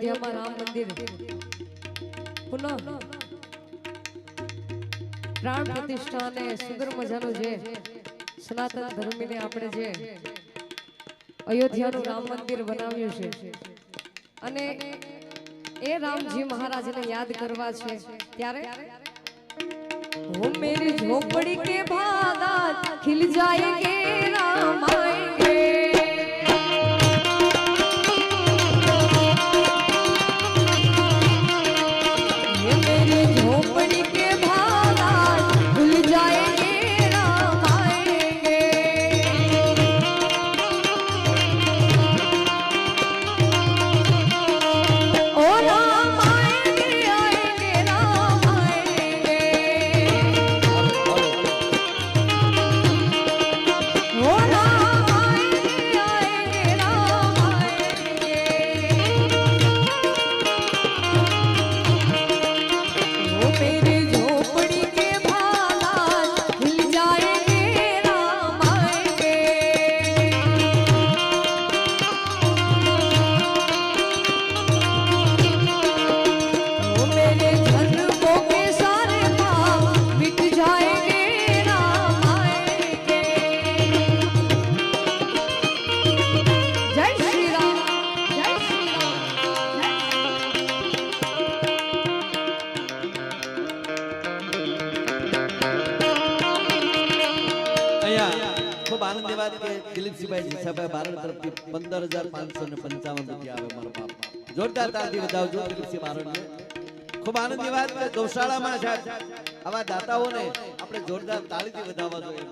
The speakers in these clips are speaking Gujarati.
અયોધ્યામાં રામ મંદિર. પુનઃ પ્રાણ પ્રતિષ્ઠા અને સુંદર મજાનું જે સનાતન ધર્મીને આપણે જે અયોધ્યાનું રામ મંદિર બનાવ્યું છે. અને એ રામજી મહારાજને યાદ કરવા છે ત્યારે ઓ મેરી ઝોપડી કે ભાગા, ખિલ જાયેંગે રામ આયેંગે ખૂબ વાત કે દિલીપસિંહભાઈ જીસાભાઈ બારણ તરફથી પંદર હજાર પાંચસો ને પંચાવન રૂપિયા આવે મારા બાપ. જોરદાર તાળથી વધાવજો દિલીપસિંહ બારણને ખૂબ આનંદ વાત કે ગૌશાળામાં આવા દાતાઓને આપણે જોરદાર તાળીથી વધાવવા જોઈએ.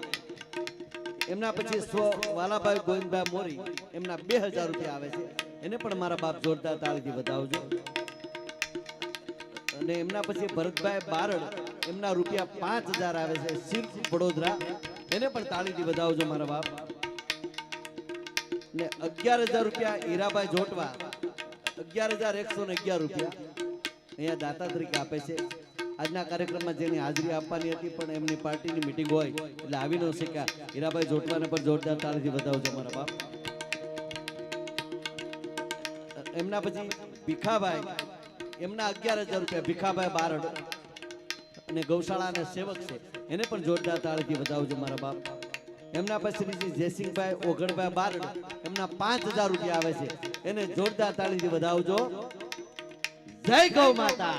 એમના પછી સ્વ વાલાભાઈ ગોવિંદભાઈ મોરી એમના બે હજાર રૂપિયા આવે છે. એને પણ મારા બાપ જોરદાર તાળીથી વધાવજો. અને એમના પછી ભરતભાઈ બારડ એમના રૂપિયા પાંચ હજાર આવે છે. સિર્ફ વડોદરા. એને પણ તાળીથી વધાવજો મારા બાપ. ને અગિયાર હજાર રૂપિયા હીરાભાઈ જોટવા, અગિયાર હજાર એકસો ને અગિયાર રૂપિયા અહીંયા દાતા તરીકે આપે છે. આજના કાર્યક્રમમાં જેની હાજરી આપવાની હતી પણ એમની પાર્ટીની મિટિંગ હોય એટલે આવી ન શક્યા હીરાભાઈ જોટવાને પણ જોરદાર તાળીથી વધાવજો મારા બાપ. એમના પછી ભીખાભાઈ, એમના અગિયાર હજાર રૂપિયા ભીખાભાઈ બારડ. અને ગૌશાળાના સેવક છે. એને પણ જોરદાર તાળીથી વધાવજો મારા બાપ. એમના પછી શ્રી જયસિંહભાઈ ઓગણભાઈ બારડ, એમના પાંચ હજાર રૂપિયા આવે છે. એને જોરદાર તાળીથી વધાવજો. જય ગૌ માતા.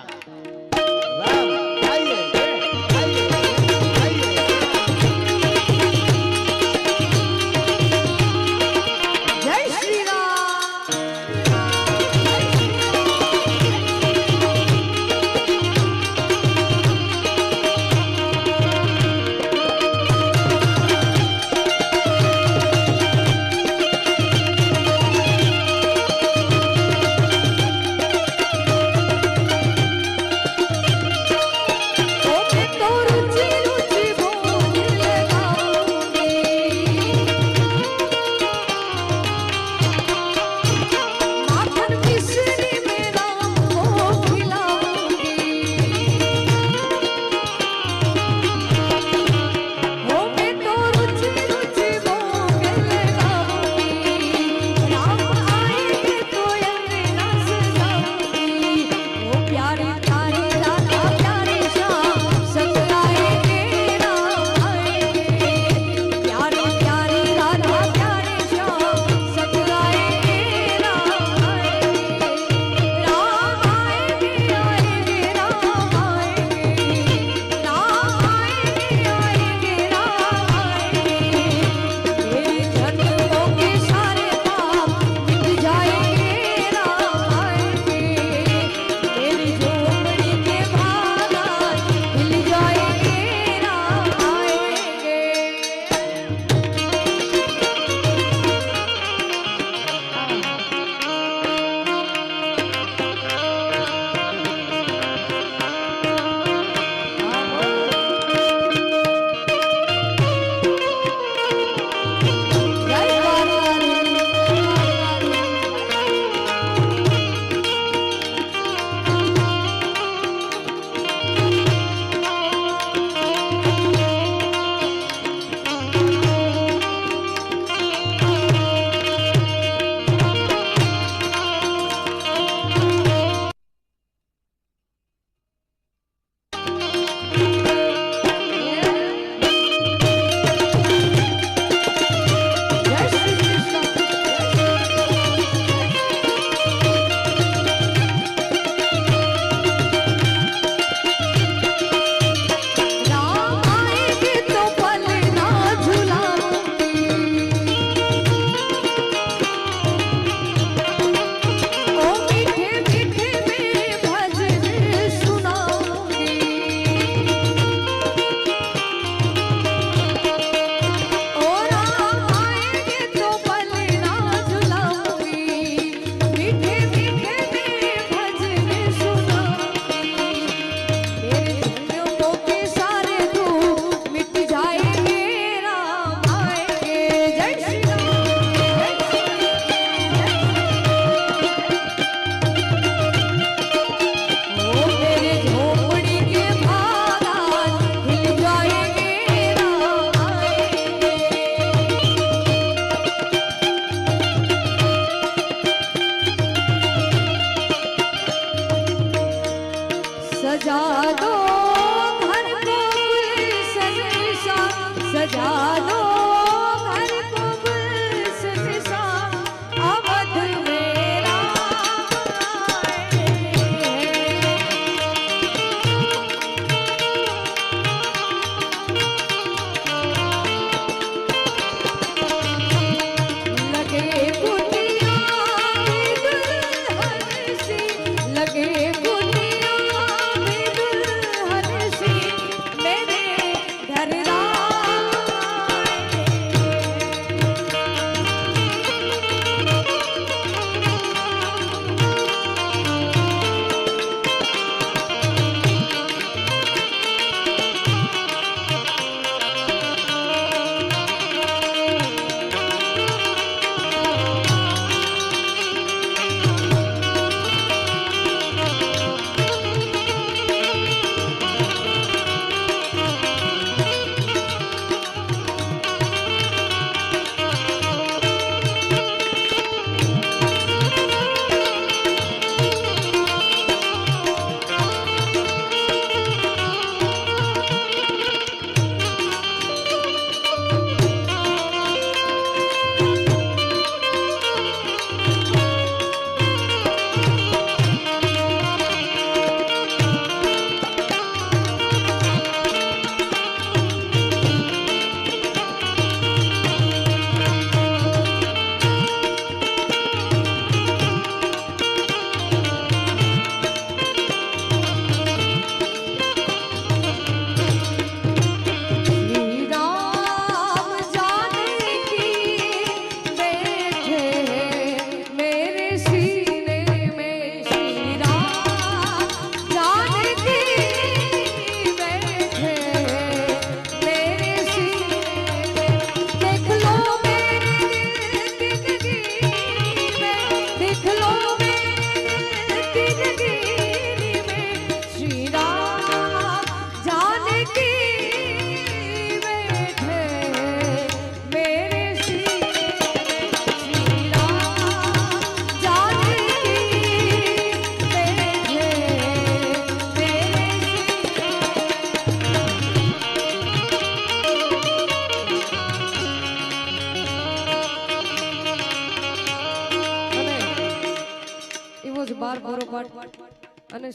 અને